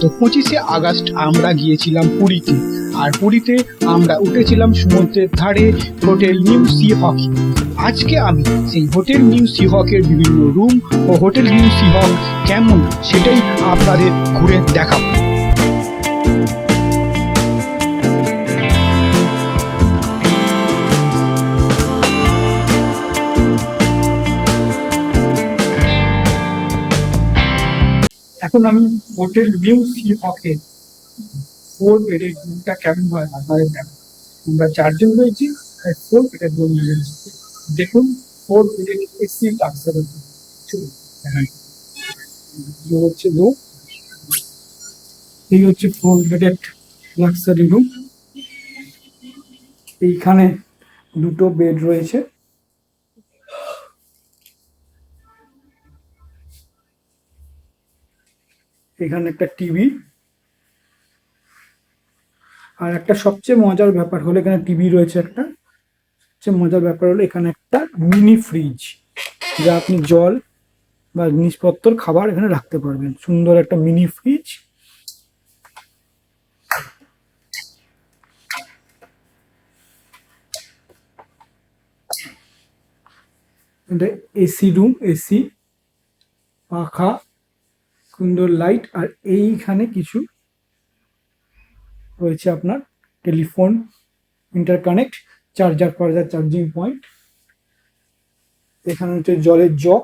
তো পঁচিশে আগস্ট আমরা গিয়েছিলাম পুরীতে। আর পুরীতে আমরা উঠেছিলাম সমুদ্রের ধারে হোটেল নিউ সি হক। আজকে আমি সেই হোটেল নিউ সি হকের বিভিন্ন রুম ও হোটেল নিউ সি হক কেমন সেটাই আপনাদের ঘুরে দেখাবো। এখন আমি হোটেল নিউ সি হকে ফোর বেডের রুমটা কেমন হয়? আপনাদের দেখাবো আমরা চারজন রয়েছি ফোর বেডের রুম নিয়েছি দেখুন ফোর বেডের এসি লাক্সারি হচ্ছে রুম এই হচ্ছে ফোর বেডের লাক্সারি রুম এইখানে দুটো বেড রয়েছে। এখানে একটা টিভি আর একটা সবচেয়ে মজার ব্যাপার হলো এখানে টিভি রয়েছে একটা। সবচেয়ে মজার ব্যাপার হলো এখানে একটা মিনি ফ্রিজ যা আপনি জল বা জিনিসপত্র, খাবার এখানে রাখতে পারবেন। সুন্দর একটা mini fridge AC room AC পাখা সুন্দর লাইট আর এইখানে কিছু রয়েছে আপনার টেলিফোন ইন্টারকানেক্ট চার্জার ফার্জার চার্জিং পয়েন্ট এখানে হচ্ছে জলের জগ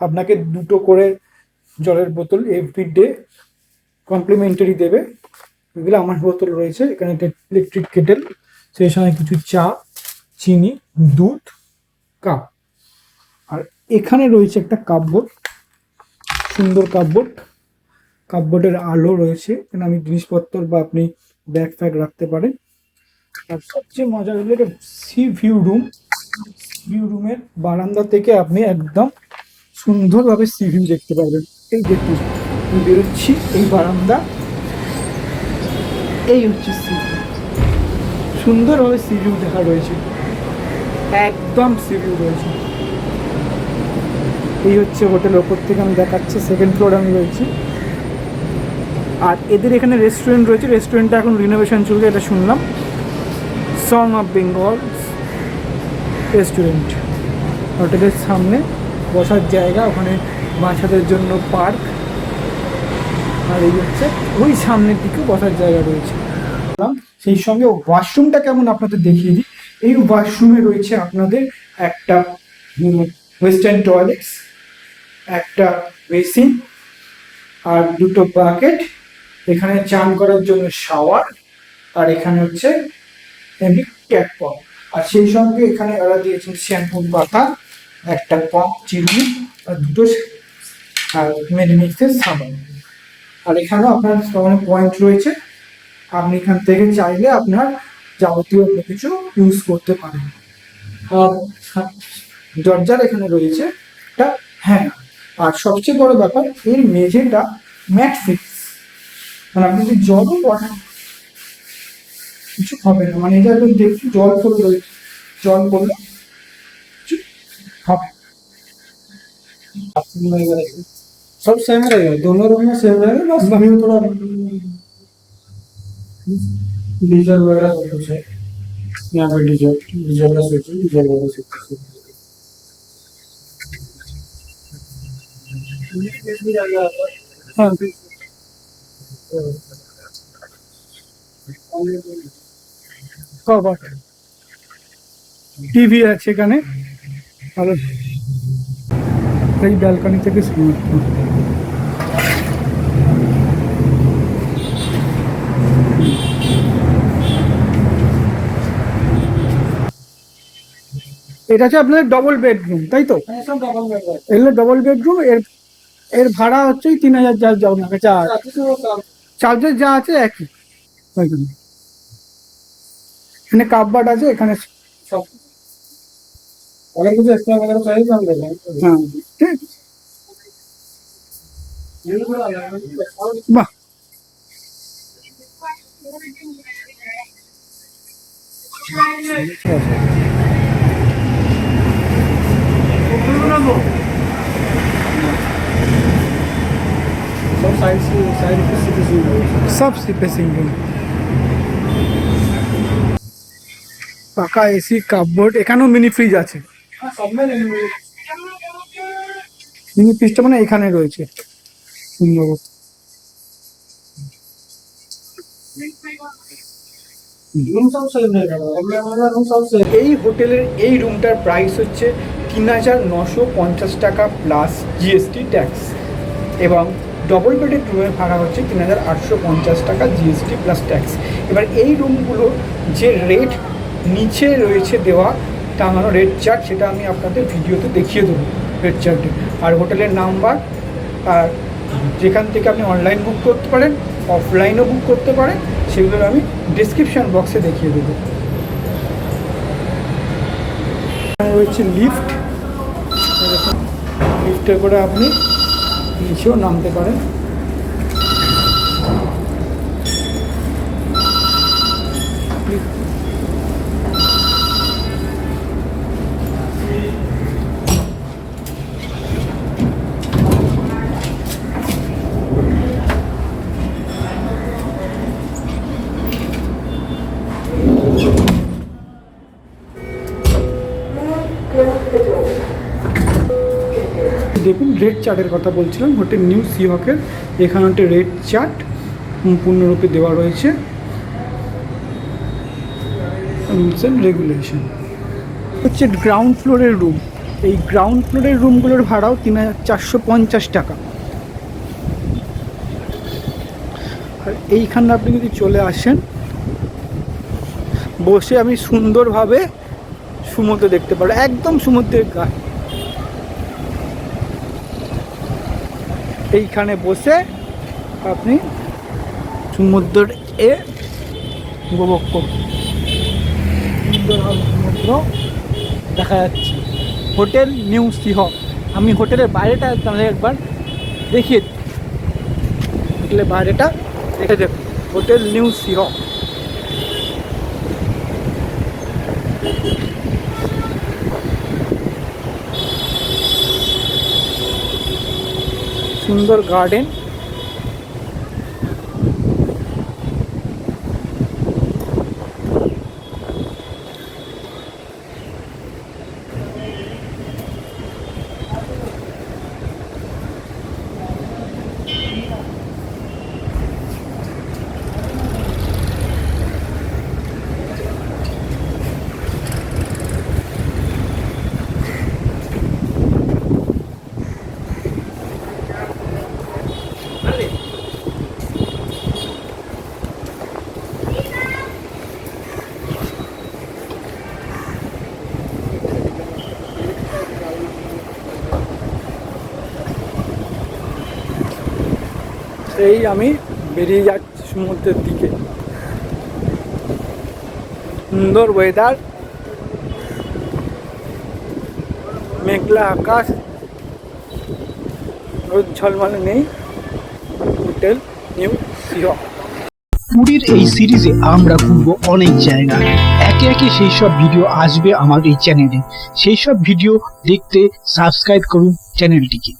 আপনাকে দুটো করে জলের বোতল এভরি ডে কমপ্লিমেন্টারি দেবে। এগুলো আমার বোতল রয়েছে, এখানে ইলেকট্রিক কেটেল সেই সময় কিছু চা, চিনি, দুধ কাপ আর এখানে রয়েছে একটা কাপবোর্ড সুন্দর কাপবোর্ড। কাপবোর্ডের আলো রয়েছে। এখানে আমি জিনিসপত্র বা আপনি ব্যাগ ফ্যাগ রাখতে পারেন। আর সবচেয়ে মজার হলো এটা সি ভিউ রুম। ভিউ রুমের বারান্দা থেকে আপনি একদম সুন্দরভাবে সি ভিউ দেখতে পাবেন এই দেখুন আমি বেরোচ্ছি, এই বারান্দা। এই হচ্ছে সি সুন্দরভাবে সি ভিউ দেখা রয়েছে। একদম সি ভিউ রয়েছে। এই হচ্ছে হোটেল ওপর থেকে আমি দেখাচ্ছি সেকেন্ড ফ্লোরে আমি রয়েছি। আর এদের এখানে রেস্টুরেন্ট রয়েছে রেস্টুরেন্টটা এখন রিনোভেশন চলছে, এটা শুনলাম। সং অফ বেঙ্গল রেস্টুরেন্ট হোটেলের সামনে বসার জায়গা, ওখানে বাচ্চাদের জন্য পার্ক আর এই হচ্ছে, ওই সামনের দিকেও বসার জায়গা রয়েছে। সেই সঙ্গে ওয়াশরুমটা কেমন আপনাদের দেখিয়ে দিই। এই ওয়াশরুমে রয়েছে আপনাদের একটা ওয়েস্টার্ন টয়লেটস একটা বেসিন আর দুটো বাকেট। এখানে চান করার জন্য শাওয়ার, আর এখানে হচ্ছে এমনি ট্যাপ পাম্প আর সেই সঙ্গে এখানে ওরা দিয়েছেন শ্যাম্পুর পাতা, একটা পাম্প চিরুনি আর দুটো মেডিমিক্সের সাবান। আর এখানেও আপনার অনেক পয়েন্ট রয়েছে। আপনি এখান থেকে চাইলে আপনার যাবতীয় অন্য কিছু ইউজ করতে পারেন। আর দরজার এখানে রয়েছে একটা হ্যাঁ আর সবচেয়ে বড় ব্যাপার এর মেঝেটা ম্যাট ফিক্স মানে আপনি যদি জলও পড়েন কিছু হবে না মানে এটা একদম দেখছি জল পড়লে জল পড়লে কিছু হবে না। सब सेम रहेगा दोनों रूम में सेम रहेगा बस वही थोड़ा डीजल वगैरह सब कुछ है यहाँ पे डीजल डीजल का स्विच है डीजल वगैरह सब कुछ है টিভি আছে এখানে। ভালো। এই ব্যালকনি থেকে এটা হচ্ছে আপনাদের ডবল বেডরুম তাই তো? এগুলো ডবল বেডরুম এর এর ভাড়া হচ্ছে তিন হাজার যা যাও না যা চার্জেস যা আছে একই। এখানে কাপবাট আছে এখানে কিছু হ্যাঁ ঠিক। বাহ। साइड से साइड पे सीधे सीधे সব সিপে সিঙ্গেল পাকা এসি কাপবোর্ড এখানেও মিনি ফ্রিজ আছে हाँ सब में नहीं मिले মিনি ফ্রিজটা মানে এখানে রয়েছে সুন্দর रूम सब सेम रहेगा अगले वाला रूम सब सेम এই হোটেলের এই রুমটার প্রাইস হচ্ছে তিন হাজার নশো পঞ্চাশ টাকা প্লাস জিএসটি ট্যাক্স এবং ডবল বেডের রুমের ভাড়া হচ্ছে তিন হাজার আটশো পঞ্চাশ টাকা জিএসটি প্লাস ট্যাক্স এবার এই রুমগুলোর যে রেট নিচে রয়েছে দেওয়া টাঙানো রেট চার্ট সেটা আমি আপনাদের ভিডিওতে দেখিয়ে দেবো রেট চার্টে আর হোটেলের নাম্বার আর যেখান থেকে আপনি অনলাইন বুক করতে পারেন অফলাইনও বুক করতে পারেন, সেগুলো আমি ডিসক্রিপশন বক্সে দেখিয়ে দেবো। রয়েছে লিফট লিফটে করে আপনি নিচেও নামতে পারেন। দেখুন রেড চার্টের কথা বলছিলাম হোটেল নিউ সিহকের এখানে একটা রেড চার্ট সম্পূর্ণরূপে দেওয়া রয়েছে। রুলস রেগুলেশন হচ্ছে গ্রাউন্ড ফ্লোরের রুম এই গ্রাউন্ড ফ্লোরের রুমগুলোর ভাড়াও তিন হাজার চারশো পঞ্চাশ টাকা। আর এইখানে আপনি যদি চলে আসেন, বসে আমি সুন্দরভাবে সমুদ্র দেখতে পারো। একদম সমুদ্রের গায়ে এইখানে বসে আপনি সমুদ্রের এ উপভোগ করুন। সুন্দর সমুদ্র দেখা যাচ্ছে। হোটেল নিউ সিহ। আমি হোটেলের বাইরেটা তাহলে একবার দেখিয়ে। হোটেলের বাইরেটা দেখে দেখুন। হোটেল নিউ সিহ। সুন্দর গার্ডেন সেই আমি বেরিয়ে যাচ্ছি সমুদ্রের দিকে। সুন্দর ওয়েদার মেঘলা আকাশ। রোদ ঝলমলে নেই। হোটেল নিউ সিহ পুরীর এই সিরিজে আমরা ঘুরবো অনেক জায়গা। একে একে সেই সব ভিডিও আসবে আমার এই চ্যানেলে। সেই সব ভিডিও দেখতে সাবস্ক্রাইব করুন চ্যানেলটিকে।